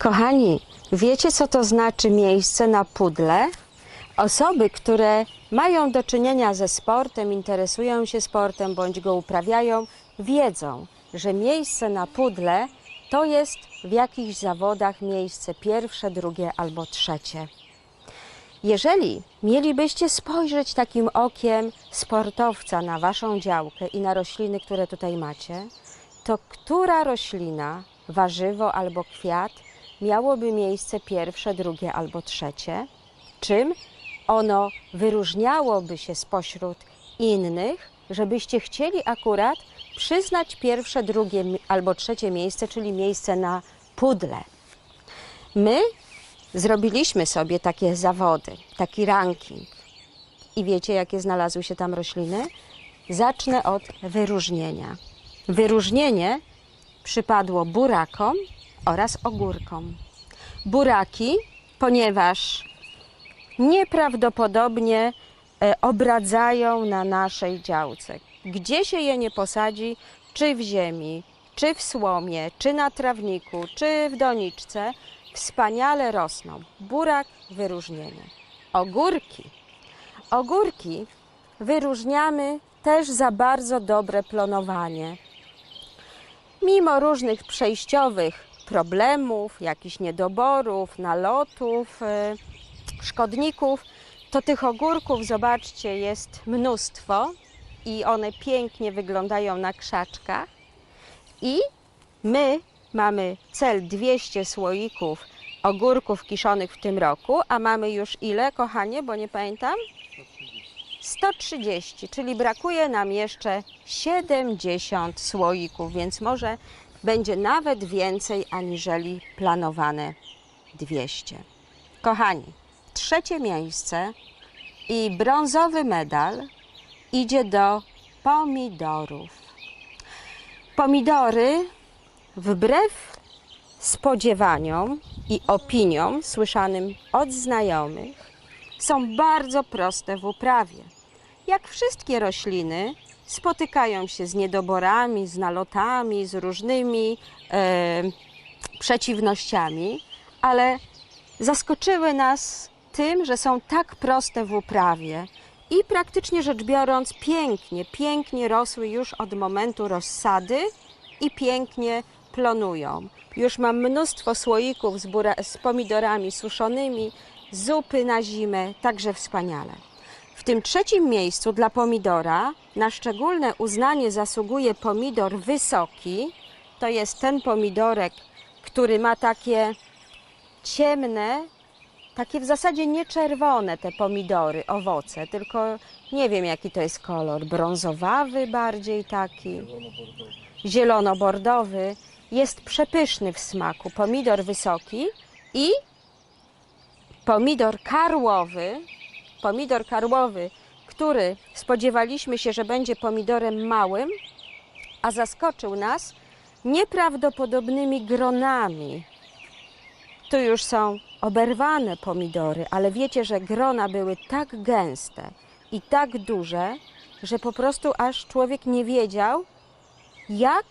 Kochani, wiecie co to znaczy miejsce na pudle? Osoby, które mają do czynienia ze sportem, interesują się sportem bądź go uprawiają, wiedzą, że miejsce na pudle to jest w jakichś zawodach miejsce pierwsze, drugie albo trzecie. Jeżeli mielibyście spojrzeć takim okiem sportowca na waszą działkę i na rośliny, które tutaj macie, to która roślina, warzywo albo kwiat miałoby miejsce pierwsze, drugie albo trzecie? Czym ono wyróżniałoby się spośród innych, żebyście chcieli akurat przyznać pierwsze, drugie albo trzecie miejsce, czyli miejsce na pudle? My zrobiliśmy sobie takie zawody, taki ranking. I wiecie, jakie znalazły się tam rośliny? Zacznę od wyróżnienia. Wyróżnienie przypadło burakom oraz ogórkom. Buraki, ponieważ nieprawdopodobnie e, obradzają na naszej działce. Gdzie się je nie posadzi, czy w ziemi, czy w słomie, czy na trawniku, czy w doniczce, wspaniale rosną. Burak wyróżnienie. Ogórki. Ogórki wyróżniamy też za bardzo dobre plonowanie. Mimo różnych przejściowych problemów, jakichś niedoborów, nalotów, e, szkodników, to tych ogórków, zobaczcie, jest mnóstwo i one pięknie wyglądają na krzaczkach. I my mamy cel 200 słoików ogórków kiszonych w tym roku, a mamy już ile, kochanie, bo nie pamiętam? 130, czyli brakuje nam jeszcze 70 słoików, więc może będzie nawet więcej aniżeli planowane 200. Kochani, trzecie miejsce i brązowy medal idzie do pomidorów. Pomidory, wbrew spodziewaniom i opiniom słyszanym od znajomych, są bardzo proste w uprawie. Jak wszystkie rośliny, spotykają się z niedoborami, z nalotami, z różnymi e, przeciwnościami, ale zaskoczyły nas tym, że są tak proste w uprawie i praktycznie rzecz biorąc pięknie, pięknie rosły już od momentu rozsady i pięknie plonują. Już mam mnóstwo słoików z, z pomidorami suszonymi, zupy na zimę, także wspaniale. W tym trzecim miejscu dla pomidora na szczególne uznanie zasługuje pomidor wysoki. To jest ten pomidorek, który ma takie ciemne, takie w zasadzie nie czerwone te pomidory, owoce, tylko nie wiem jaki to jest kolor, brązowawy bardziej taki, zielono-bordowy. Jest przepyszny w smaku, pomidor wysoki i pomidor karłowy, pomidor karłowy, który spodziewaliśmy się, że będzie pomidorem małym, a zaskoczył nas nieprawdopodobnymi gronami. Tu już są oberwane pomidory, ale wiecie, że grona były tak gęste i tak duże, że po prostu aż człowiek nie wiedział, jak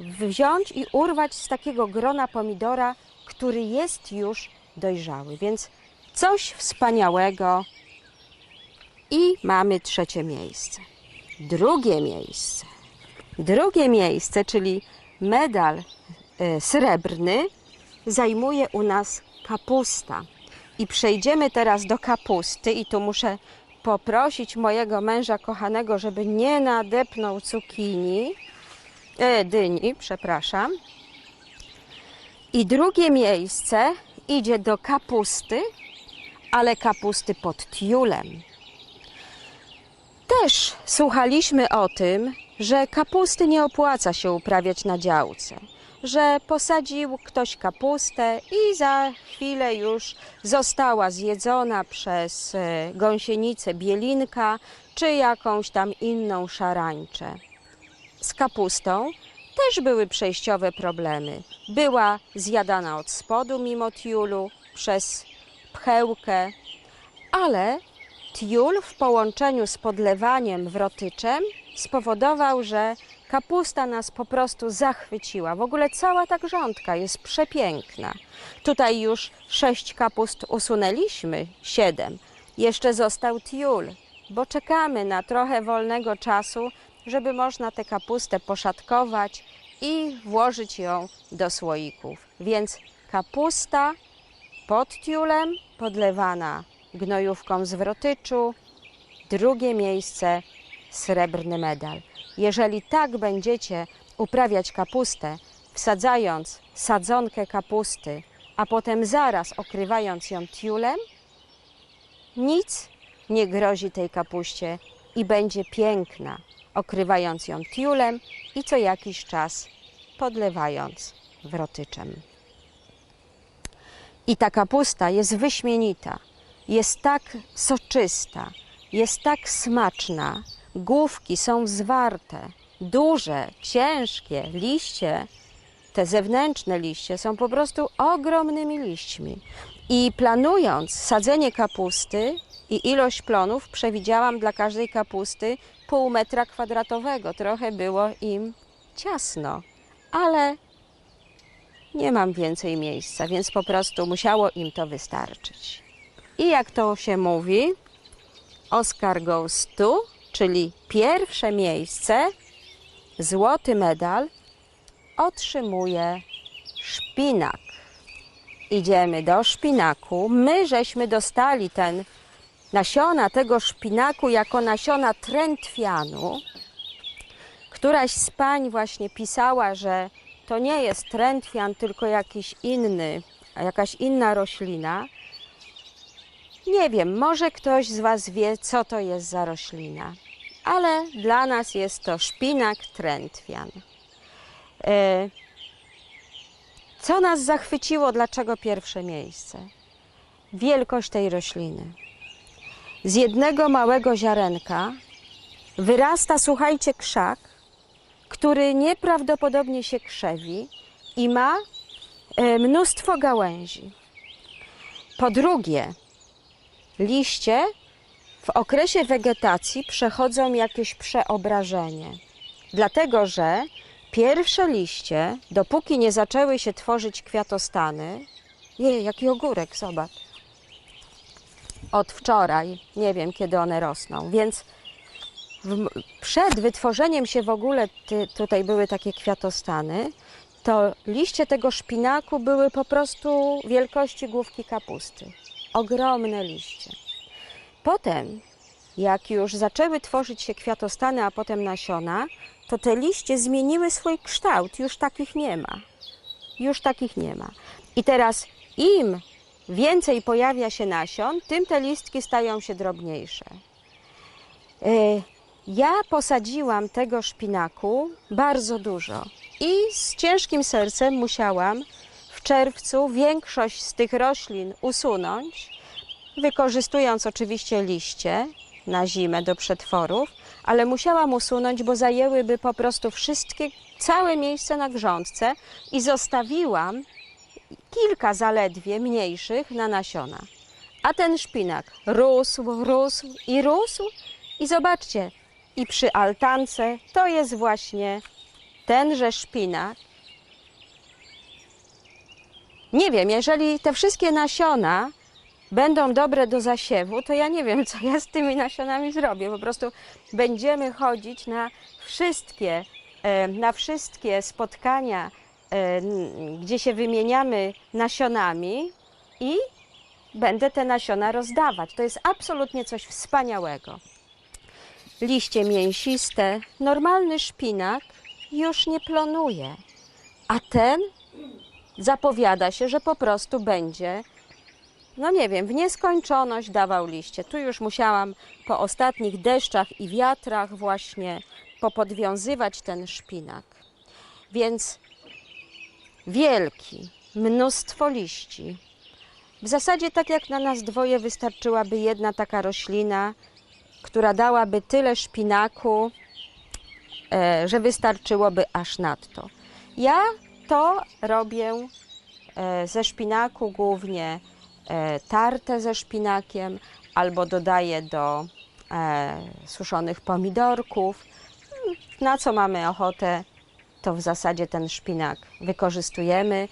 wziąć i urwać z takiego grona pomidora, który jest już dojrzały. Więc coś wspaniałego. I mamy trzecie miejsce. Drugie miejsce. Drugie miejsce, czyli medal e, srebrny, zajmuje u nas kapusta. I przejdziemy teraz do kapusty, i tu muszę poprosić mojego męża kochanego, żeby nie nadepnął cukinii, e, dyni, przepraszam. I drugie miejsce idzie do kapusty, ale kapusty pod tiulem. Też słuchaliśmy o tym, że kapusty nie opłaca się uprawiać na działce, że posadził ktoś kapustę i za chwilę już została zjedzona przez e, gąsienicę bielinka czy jakąś tam inną szarańczę. z kapustą też były przejściowe problemy. Była zjadana od spodu mimo tiulu przez pchełkę, ale tiul w połączeniu z podlewaniem wrotyczem spowodował, że kapusta nas po prostu zachwyciła. W ogóle cała ta grządka jest przepiękna. Tutaj już sześć kapust usunęliśmy, siedem. Jeszcze został tiul, bo czekamy na trochę wolnego czasu, żeby można tę kapustę poszatkować i włożyć ją do słoików. Więc kapusta pod tiulem, podlewana gnojówką z wrotyczu. Drugie miejsce srebrny medal. Jeżeli tak będziecie uprawiać kapustę, wsadzając sadzonkę kapusty, a potem zaraz okrywając ją tiulem, nic nie grozi tej kapuście i będzie piękna, okrywając ją tiulem i co jakiś czas podlewając wrotyczem. I ta kapusta jest wyśmienita, jest tak soczysta, jest tak smaczna. Główki są zwarte, duże, ciężkie, liście, te zewnętrzne liście są po prostu ogromnymi liśćmi. I planując sadzenie kapusty i ilość plonów, przewidziałam dla każdej kapusty pół metra kwadratowego. Trochę było im ciasno, ale nie mam więcej miejsca, więc po prostu musiało im to wystarczyć. I jak to się mówi, Oscar goes to, czyli pierwsze miejsce, złoty medal otrzymuje szpinak. Idziemy do szpinaku. My żeśmy dostali ten nasiona tego szpinaku jako nasiona trętwianu. Któraś z pań właśnie pisała, że to nie jest trętwian, tylko jakiś inny, jakaś inna roślina. Nie wiem, może ktoś z Was wie, co to jest za roślina, ale dla nas jest to szpinak trętwian. E, Co nas zachwyciło? Dlaczego pierwsze miejsce? Wielkość tej rośliny. Z jednego małego ziarenka wyrasta, słuchajcie, krzak, który nieprawdopodobnie się krzewi i ma e, mnóstwo gałęzi. Po drugie, liście w okresie wegetacji przechodzą jakieś przeobrażenie, dlatego że pierwsze liście, dopóki nie zaczęły się tworzyć kwiatostany, jej, jaki ogórek, zobacz, od wczoraj, nie wiem kiedy one rosną, więc w, przed wytworzeniem się w ogóle ty, tutaj były takie kwiatostany, to liście tego szpinaku były po prostu wielkości główki kapusty. Ogromne liście. Potem, jak już zaczęły tworzyć się kwiatostany, a potem nasiona, to te liście zmieniły swój kształt. Już takich nie ma. Już takich nie ma. I teraz im więcej pojawia się nasion, tym te listki stają się drobniejsze. E, Ja posadziłam tego szpinaku bardzo dużo i z ciężkim sercem musiałam w czerwcu większość z tych roślin usunąć, wykorzystując oczywiście liście na zimę do przetworów, ale musiałam usunąć, bo zajęłyby po prostu wszystkie, całe miejsce na grządce i zostawiłam kilka zaledwie mniejszych na nasiona. A ten szpinak rósł, rósł i rósł. I zobaczcie, i przy altance to jest właśnie tenże szpinak. Nie wiem, jeżeli te wszystkie nasiona będą dobre do zasiewu, to ja nie wiem, co ja z tymi nasionami zrobię. Po prostu będziemy chodzić na wszystkie, e, na wszystkie spotkania, e, gdzie się wymieniamy nasionami i będę te nasiona rozdawać. To jest absolutnie coś wspaniałego. Liście mięsiste, normalny szpinak już nie plonuje, a ten zapowiada się, że po prostu będzie no nie wiem, w nieskończoność dawał liście. Tu już musiałam po ostatnich deszczach i wiatrach właśnie popodwiązywać ten szpinak. Więc wielki, mnóstwo liści. W zasadzie tak jak na nas dwoje wystarczyłaby jedna taka roślina, która dałaby tyle szpinaku, e, że wystarczyłoby aż nadto. Ja to robię e, ze szpinaku głównie tartę ze szpinakiem albo dodaję do e, suszonych pomidorków. Na co mamy ochotę, to w zasadzie ten szpinak wykorzystujemy.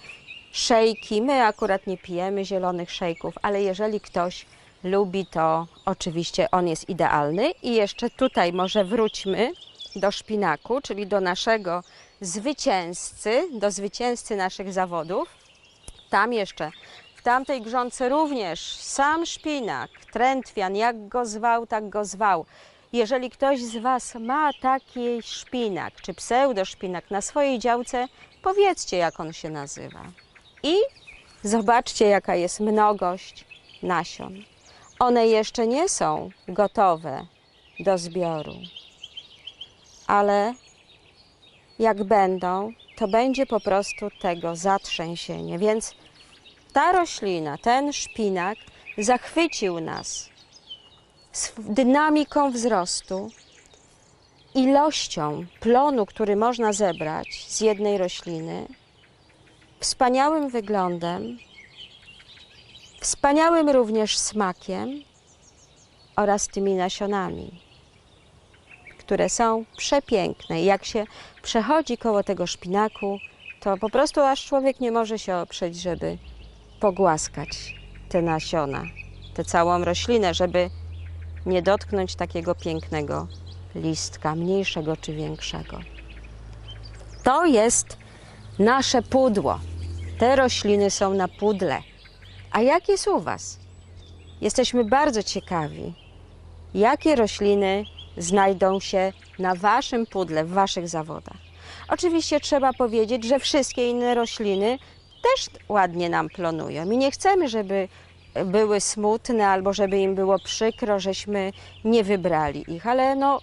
Szejki, my akurat nie pijemy zielonych szejków, ale jeżeli ktoś lubi, to oczywiście on jest idealny. I jeszcze tutaj może wróćmy do szpinaku, czyli do naszego zwycięzcy, do zwycięzcy naszych zawodów. Tam jeszcze, w tamtej grządce również sam szpinak, trętwian, jak go zwał, tak go zwał. Jeżeli ktoś z Was ma taki szpinak, czy pseudoszpinak na swojej działce, powiedzcie, jak on się nazywa. I zobaczcie, jaka jest mnogość nasion. One jeszcze nie są gotowe do zbioru, ale jak będą, to będzie po prostu tego zatrzęsienie. Więc ta roślina, ten szpinak zachwycił nas dynamiką wzrostu, ilością plonu, który można zebrać z jednej rośliny, wspaniałym wyglądem, wspaniałym również smakiem oraz tymi nasionami, które są przepiękne. I jak się przechodzi koło tego szpinaku, to po prostu aż człowiek nie może się oprzeć, żeby pogłaskać te nasiona, tę całą roślinę, żeby nie dotknąć takiego pięknego listka, mniejszego czy większego. To jest nasze pudło. Te rośliny są na pudle. A jak jest u Was? Jesteśmy bardzo ciekawi, jakie rośliny znajdą się na Waszym pudle, w Waszych zawodach. Oczywiście trzeba powiedzieć, że wszystkie inne rośliny też ładnie nam plonują i nie chcemy, żeby były smutne albo żeby im było przykro, żeśmy nie wybrali ich, ale no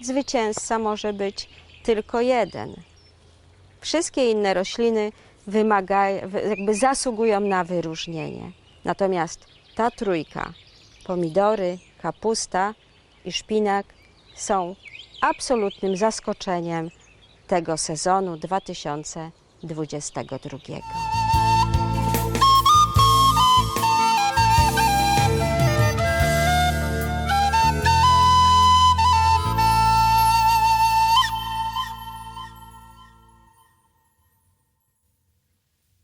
zwycięzca może być tylko jeden. Wszystkie inne rośliny wymagają, jakby zasługują na wyróżnienie. Natomiast ta trójka, pomidory, kapusta i szpinak są absolutnym zaskoczeniem tego sezonu 2022.